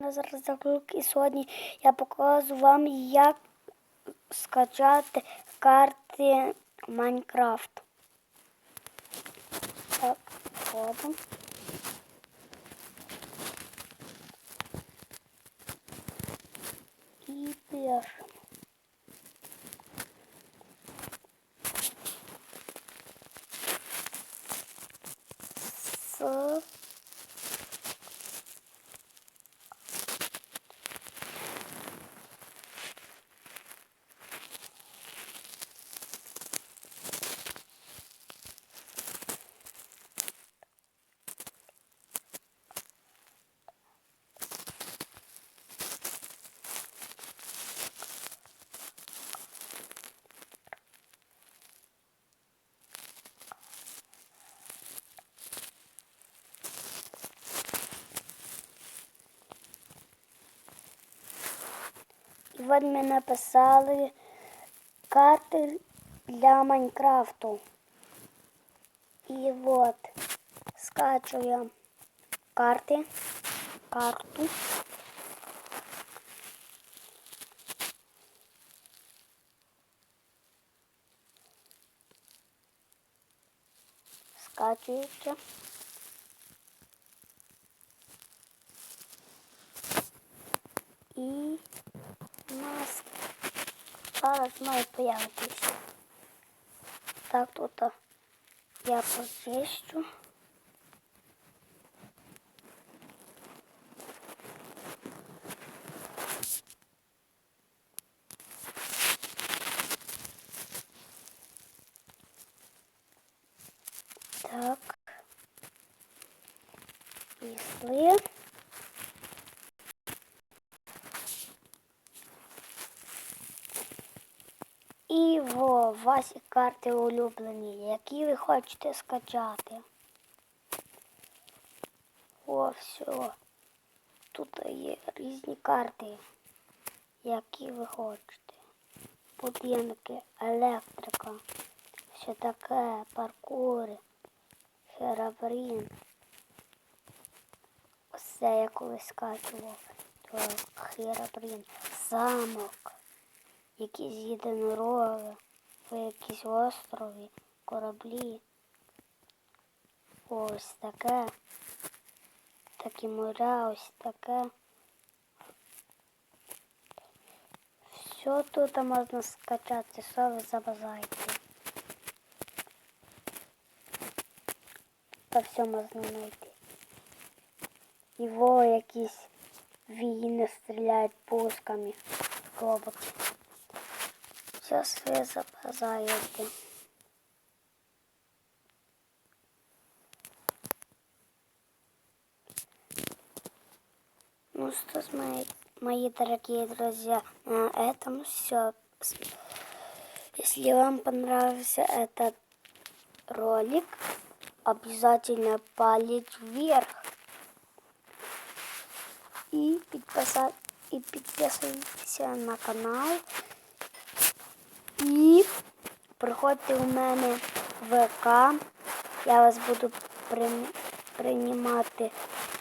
На заклик і сьогодні я покажу вам, як скачати карти Майнкрафт. Так, входимо. І пишемо. С І от написали карти для Майнкрафту. І от скачуємо карти, карту. Скачується. І зараз має появитися. Так, тут я почищу. Так. Пішли. І во ваші карти улюблені, які ви хочете скачати. О, все. Тут є різні карти, які ви хочете. Будинки, електрика, все таке, паркури, херабрін. Все я колись скачував. То херабрін, замок якісь єдинороги, ви якісь острови, кораблі. Ось таке. Такі моря, ось таке. Все тут можна скачати, що ви забажаєте. Та все можна знайти. Во якісь війни стріляють пусками. Роботи. Сейчас ви забажаєте. Ну что ж, мои, мои дорогие друзья, на этом все. Если вам понравился этот ролик, обязательно палец вверх. И, подписать, и подписывайтесь на канал. І приходьте у мене в ВК. Я вас буду при... приймати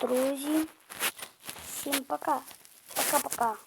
друзі. Всім пока. Пока-пока.